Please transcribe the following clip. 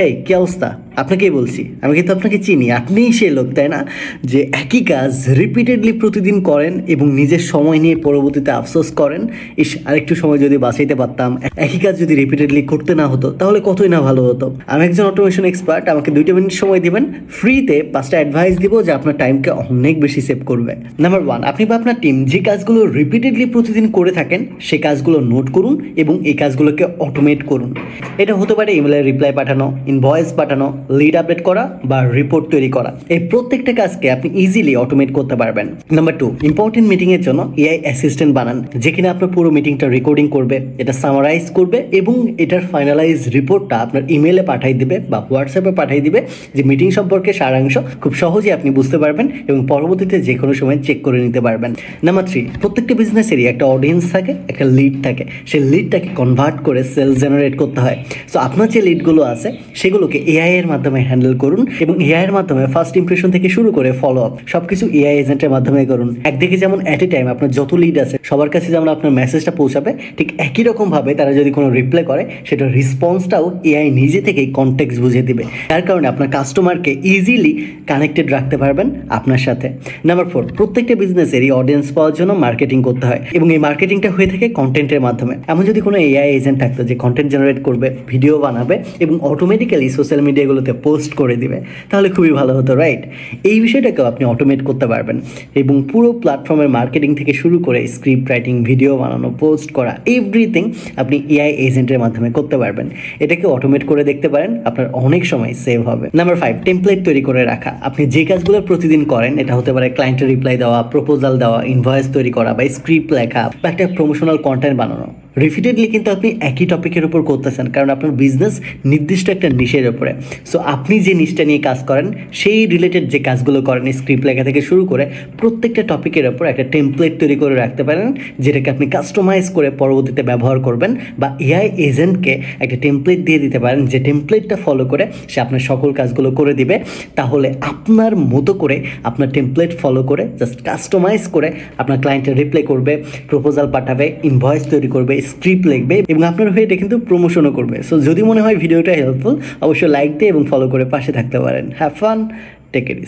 হেই কি অবস্থা? আপনাকেই বলছি, আমি কিন্তু আপনাকে চিনি। আপনিই সেই লোক, তাই না? যে একই কাজ রিপিটেডলি প্রতিদিন করেন এবং নিজের সময় নিয়ে পরবর্তীতে আফসোস করেন। ইস, আরেকটু সময় যদি বাঁচাইতে পারতাম, একই কাজ যদি রিপিটেডলি করতে না হতো, তাহলে কতই না ভালো হতো? আমি একজন অটোমেশন এক্সপার্ট আমাকে দুইটা মিনিট সময় দিবেন। ফ্রিতে পাঁচটা অ্যাডভাইস দিব যে আপনার টাইমকে অনেক বেশি সেভ করবে। নাম্বার ওয়ান আপনি বা আপনার টিম যে কাজগুলো রিপিটেডলি প্রতিদিন করে থাকেন, সেই কাজগুলো নোট করুন এবং এই কাজগুলোকে অটোমেট করুন। এটা হতে পারে ইমেলের রিপ্লাই পাঠানো ইনভয়েস পাঠানো লিড আপডেট করা বা রিপোর্ট তৈরি করা। এই প্রত্যেকটা কাজকে আপনি ইজিলি অটোমেট করতে পারবেন। নাম্বার টু ইম্পর্টেন্ট মিটিং এর জন্য এআই অ্যাসিস্ট্যান্ট বানান, যে কিনা আপনার পুরো মিটিংটা রেকর্ডিং করবে, এটা সামারাইজ করবে এবং এটার ফাইনালাইজ রিপোর্টটা আপনার ইমেলে পাঠিয়ে দিবে বা হোয়াটসঅ্যাপে পাঠিয়ে দিবে, যে মিটিং সম্পর্কে সারাংশ খুব সহজেই আপনি বুঝতে পারবেন এবং পরবর্তীতে যে কোনো সময় চেক করে নিতে পারবেন। নাম্বার থ্রি প্রত্যেকটা বিজনেসেরই একটা অডিয়েন্স থাকে, একটা লিড থাকে। সেই লিডটাকে কনভার্ট করে সেলস জেনারেট করতে হয়। সো আপনার যে লিডগুলো আছে সেগুলোকে এআই এর মাধ্যমে হ্যান্ডেল করুন এবং এআই এর মাধ্যমে ফার্স্ট ইমপ্রেশন থেকে শুরু করে ফলো আপ সবকিছু এআই এজেন্টের মাধ্যমে করুন। একদিকে যেমন অ্যাট এ টাইম আপনার যত লিড আছে, সবার কাছে যেমন আপনার মেসেজটা পৌঁছাবে, ঠিক একই রকমভাবে তারা যদি কোনো রিপ্লাই করে সেটার রেসপন্সটাও এআই নিজে থেকেই কনটেক্স বুঝিয়ে দিবে। তার কারণে আপনার কাস্টমারকে ইজিলি কানেক্টেড রাখতে পারবেন আপনার সাথে। নাম্বার ফোর প্রত্যেকটা বিজনেসেরই অডিয়েন্স পাওয়ার জন্য মার্কেটিং করতে হয় এবং এই মার্কেটিংটা হয়ে থাকে কন্টেন্টের মাধ্যমে। এমন যদি কোনো এআই এজেন্ট থাকতো যে কন্টেন্ট জেনারেট করবে ভিডিও বানাবে এবং অটোমেটিক্যালি সোশ্যাল মিডিয়াগুলোতে পোস্ট করে দিবে, তাহলে খুবই ভালো হতো রাইট এই বিষয়টাকেও আপনি অটোমেট করতে পারবেন। এবং পুরো প্ল্যাটফর্মের মার্কেটিং থেকে শুরু করে স্ক্রিপ্ট রাইটিং ভিডিও বানানো পোস্ট করা এভরিথিং আপনি এআই এজেন্টের মাধ্যমে করতে পারবেন। এটাকে অটোমেট করে দেখতে পারেন, আপনার অনেক সময় সেভ হবে। নাম্বার ফাইভ টেমপ্লেট তৈরি করে রাখা। আপনি যে কাজগুলো প্রতিদিন করেন, এটা হতে পারে ক্লায়েন্টের রিপ্লাই দেওয়া প্রপোজাল দেওয়া ইনভয়েস তৈরি করা বা স্ক্রিপ্ট লেখা বা একটা প্রমোশনাল কন্টেন্ট বানানো। রিপিটেডলি কিন্তু আপনি একই টপিকের উপর করতেছেন, কারণ আপনার বিজনেস নির্দিষ্ট একটা নিশের উপরে। সো আপনি যে নিশটা নিয়ে কাজ করেন, সেই রিলেটেড যে কাজগুলো করেন স্ক্রিপ্ট লেখা থেকে শুরু করে প্রত্যেকটা টপিকের উপর একটা টেমপ্লেট তৈরি করে রাখতে পারেন, যেটাকে আপনি কাস্টমাইজ করে পরবর্তীতে ব্যবহার করবেন বা এআই এজেন্টকে একটা টেমপ্লেট দিয়ে দিতে পারেন, যে টেমপ্লেটটা ফলো করে সে আপনার সকল কাজগুলো করে দিবে। তাহলে আপনার মতো করে আপনার টেমপ্লেট ফলো করে জাস্ট কাস্টমাইজ করে আপনার ক্লায়েন্টের রিপ্লাই করবে প্রপোজাল পাঠাবে ইনভয়েস তৈরি করবে স্ক্রিপ্ট লিখবে এবং আপনার হয়ে এটা কিন্তু প্রমোশনও করবে। সো যদি মনে হয় ভিডিওটা হেল্পফুল অবশ্যই লাইক দিয়ে এবং ফলো করে পাশে থাকতে পারেন। Have fun take it